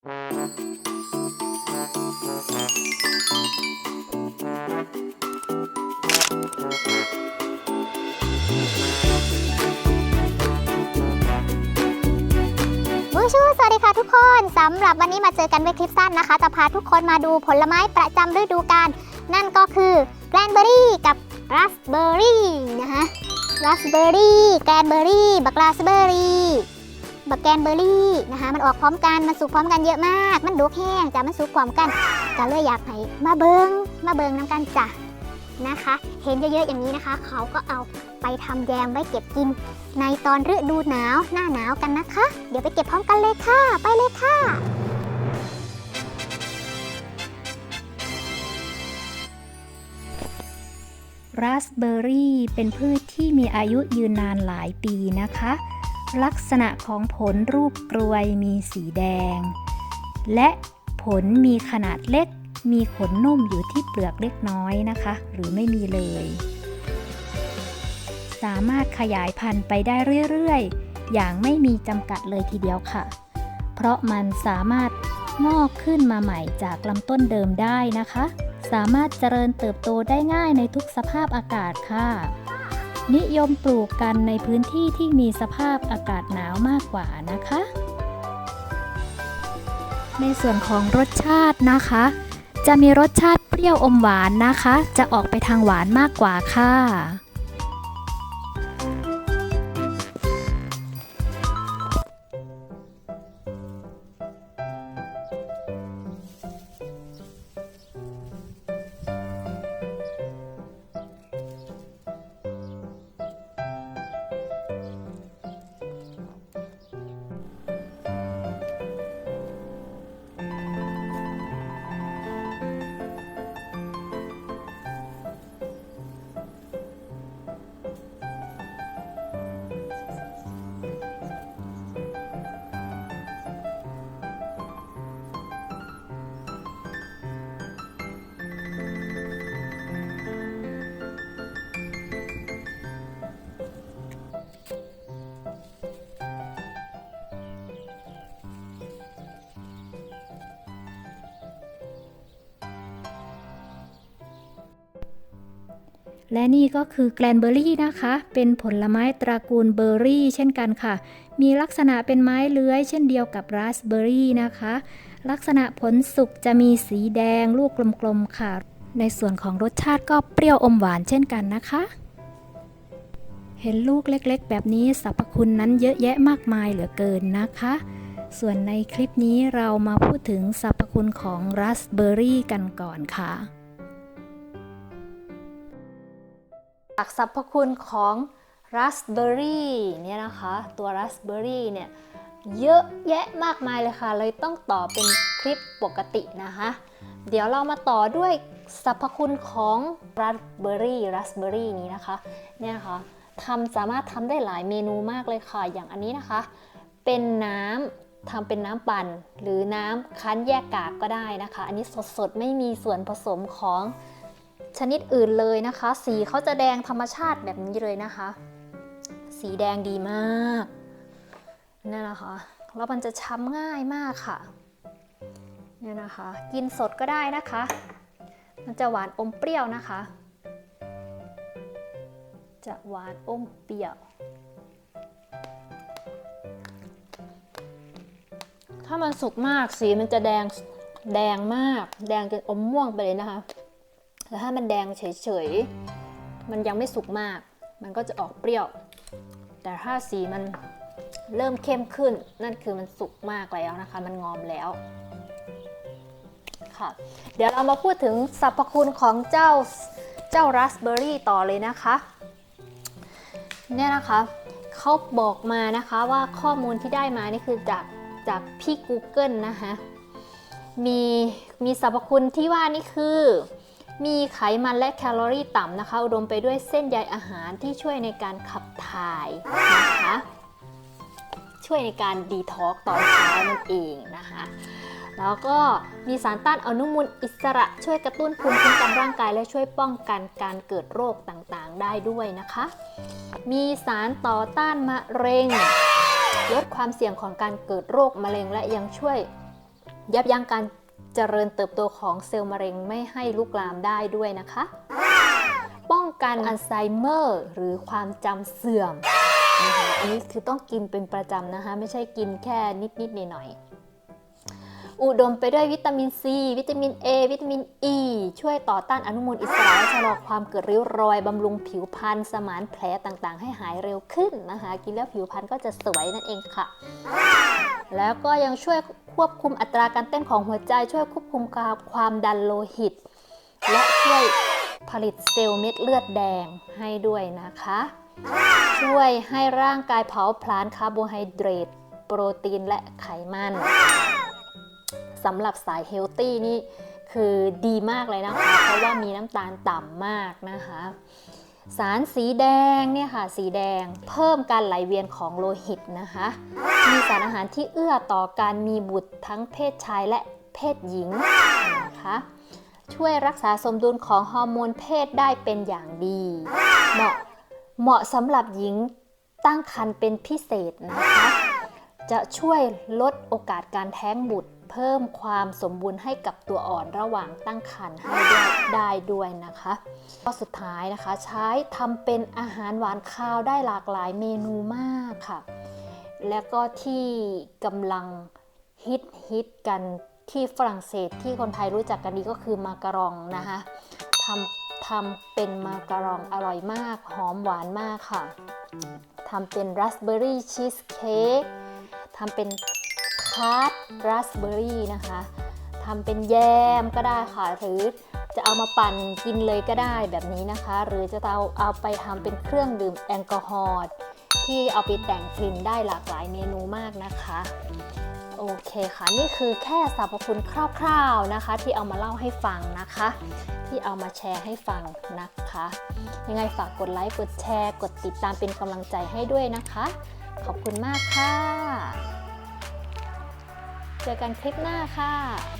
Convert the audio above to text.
บูชูสวัสดีค่ะทุกคนสำหรับวันนี้มาเจอกันในคลิปสั้นนะคะ จะพาทุกคนมาดูผลไม้ประจำฤดูกาลนั่นก็คือแกรนเบอรี่กับราสเบอรี่นะคะราสเบอรี่แกรนเบอรี่บักราสเบอรี่ บักแกนเบอรี่นะคะมันออกพร้อมกันมันสุกพร้อมกันเยอะมาก มันดูแห้งจ้ะมันสุกพร้อมกันก็เลยอยากให้มาเบิงมาเบิงน้ำกันจ้ะนะคะ เห็นเยอะๆอย่างนี้นะคะ เขาก็เอาไปทำแยมไว้เก็บกิน ในตอนฤดูหนาวหน้าหนาวกันนะคะ เดี๋ยวไปเก็บพร้อมกันเลยค่ะ ไปเลยค่ะราสเบอร์รี่เป็นพืชที่มีอายุยืนนานหลายปีนะคะ ลักษณะของผลรูปกรวยมีสีแดง และผลมีขนาดเล็ก มีขนนุ่มอยู่ที่เปลือกเล็กน้อยนะคะ หรือไม่มีเลย สามารถขยายพันธุ์ไปได้เรื่อยๆ อย่างไม่มีจำกัดเลยทีเดียวค่ะ เพราะมันสามารถงอกขึ้นมาใหม่จากลำต้นเดิมได้นะคะ สามารถเจริญเติบโตได้ง่ายในทุกสภาพอากาศค่ะ นิยมปลูกกันในพื้นที่ที่มีสภาพอากาศหนาวมากกว่านะคะ ในส่วนของรสชาตินะคะ จะมีรสชาติเปรี้ยวอมหวานนะคะ จะออกไปทางหวานมากกว่าค่ะ และนี่ก็คือแกลนเบอร์รี่นะคะ เป็นผลไม้ตระกูลเบอร์รี่ เช่นกันค่ะ มีลักษณะเป็นไม้เลื้อย เช่นเดียวกับราสเบอร์รี่นะคะ ลักษณะผลสุกจะมีสีแดงลูกกลมๆค่ะ ในส่วนของรสชาติก็เปรี้ยวอมหวานเช่นกันนะคะ เห็นลูกเล็กๆ แบบนี้สรรพคุณนั้นเยอะแยะมากมายเหลือเกินนะคะ ส่วนในคลิปนี้เรามาพูดถึงสรรพคุณของราสเบอร์รี่กันก่อนค่ะ จากสรรพคุณของราสเบอร์รี่เนี่ยนะคะ ตัวราสเบอร์รี่เนี่ยเยอะแยะมากมายเลยค่ะ เลยต้องต่อเป็นคลิปปกตินะคะ เดี๋ยวเรามาต่อด้วยสรรพคุณของราสเบอร์รี่ราสเบอร์รี่นี้นะคะเนี่ยนะคะทำสามารถทำได้หลายเมนูมากเลยค่ะ อย่างอันนี้นะคะ เป็นน้ำทำเป็นน้ำปั่น หรือน้ำคั้นแยกกากก็ได้นะคะ อันนี้สดๆ ไม่มีส่วนผสมของ ชนิดอื่นเลยนะคะ สีเขาจะแดงธรรมชาติแบบนี้เลยนะคะ สีแดงดีมากนั่นนะคะแล้วมันจะช้ำง่ายมากค่ะเนี่ยนะคะ กินสดก็ได้นะคะ มันจะหวานอมเปรี้ยวนะคะ จะหวานอมเปรี้ยว ถ้ามันสุกมากสีมันจะแดงแดงมาก แดงจนอมม่วงไปเลยนะคะ แต่ถ้ามันแดงเฉยๆ มันยังไม่สุกมาก มันก็จะออกเปรี้ยว แต่ถ้าสีมันเริ่มเข้มขึ้น นั่นคือมันสุกมากแล้วนะคะ มันงอมแล้วค่ะ เดี๋ยวเรามาพูดถึงสรรพคุณของเจ้าเจ้าราสเบอร์รี่ต่อเลยนะคะ เนี่ยนะคะเขาบอกมานะคะว่าข้อมูลที่ได้มานี่คือจากจากพี่ Google นะคะ มีมีสรรพคุณที่ว่านี่คือ มีไขมันและแคลอรี่ต่ำนะคะ อุดมไปด้วยเส้นใยอาหารที่ช่วยในการขับถ่ายนะคะ ช่วยในการดีท็อกตอนเช้านั่นเองนะคะแล้วก็มีสารต้านอนุมูลอิสระช่วยกระตุ้นภูมิคุ้มกันร่างกาย และช่วยป้องกันการเกิดโรคต่างๆ ได้ด้วยนะคะ มีสารต่อต้านมะเร็ง ลดความเสี่ยงของการเกิดโรคมะเร็งและยังช่วยยับยั้งการ เจริญเติบโตของเซลล์มะเร็งไม่ให้ลุกลามได้ด้วยนะคะ ป้องกันอัลไซเมอร์หรือความจำเสื่อมนะคะอันนี้คือต้องกินเป็นประจำนะคะ ไม่ใช่กินแค่นิด ๆ หน่อยๆอุดมไปด้วยวิตามินซี วิตามิน A วิตามิน E ช่วยต่อต้านอนุมูลอิสระชะลอความเกิดริ้วรอย บำรุงผิวพรรณสมานแผลต่างๆ ให้หายเร็วขึ้นนะคะ กินแล้วผิวพรรณก็จะสวยนั่นเองค่ะ แล้วก็ยังช่วยควบคุมอัตราการเต้นของหัวใจ ช่วยควบคุมความดันโลหิต และช่วยผลิตเซลล์เม็ดเลือดแดงให้ด้วยนะคะ ช่วยให้ร่างกายเผาผลาญคาร์โบไฮเดรต โปรตีนและไขมันสำหรับสายเฮลตี้นี่คือดีมากเลยนะคะ เพราะว่ามีน้ำตาลต่ำมากนะคะ สารสีแดงเนี่ยค่ะสีแดงเพิ่มการไหลเวียนของโลหิตนะคะ มีสารอาหารที่เอื้อต่อการมีบุตรทั้งเพศชายและเพศหญิงนะคะช่วยรักษาสมดุลของฮอร์โมนเพศได้เป็นอย่างดี เหมาะเหมาะสำหรับหญิงตั้งครรภ์เป็นพิเศษนะคะ จะช่วยลดโอกาสการแท้งบุตร เพิ่มความสมบูรณ์ให้กับตัวอ่อนระหว่างตั้งครรภ์ให้ได้ด้วยนะคะข้อสุดท้ายนะคะ ใช้ทำเป็นอาหารหวานคาวได้หลากหลายเมนูมากค่ะ และก็ที่กำลังฮิตฮิตกันที่ฝรั่งเศสที่คนไทยรู้จักกันดีก็คือมาการองนะคะทำทำเป็นมาการองอร่อยมาก หอมหวานมากค่ะทำเป็นราสเบอร์รี่ชีสเค้กทำเป็น ทาร์ตราสเบอร์รี่นะคะทำเป็นแยมก็ได้ค่ะ หรือจะเอามาปั่นกินเลยก็ได้แบบนี้นะคะ หรือจะเอาเอาไปทำเป็นเครื่องดื่มแอลกอฮอล์ที่เอาไปแต่งกลิ่นได้หลากหลายเมนูมากนะคะโอเคค่ะ นี่คือแค่สรรพคุณคร่าวๆนะคะ ที่เอามาเล่าให้ฟังนะคะ ที่เอามาแชร์ให้ฟังนะคะ ยังไงฝากกดไลค์กดแชร์ กดติดตามเป็นกำลังใจให้ด้วยนะคะ ขอบคุณมากค่ะ เจอกันคลิปหน้าค่ะ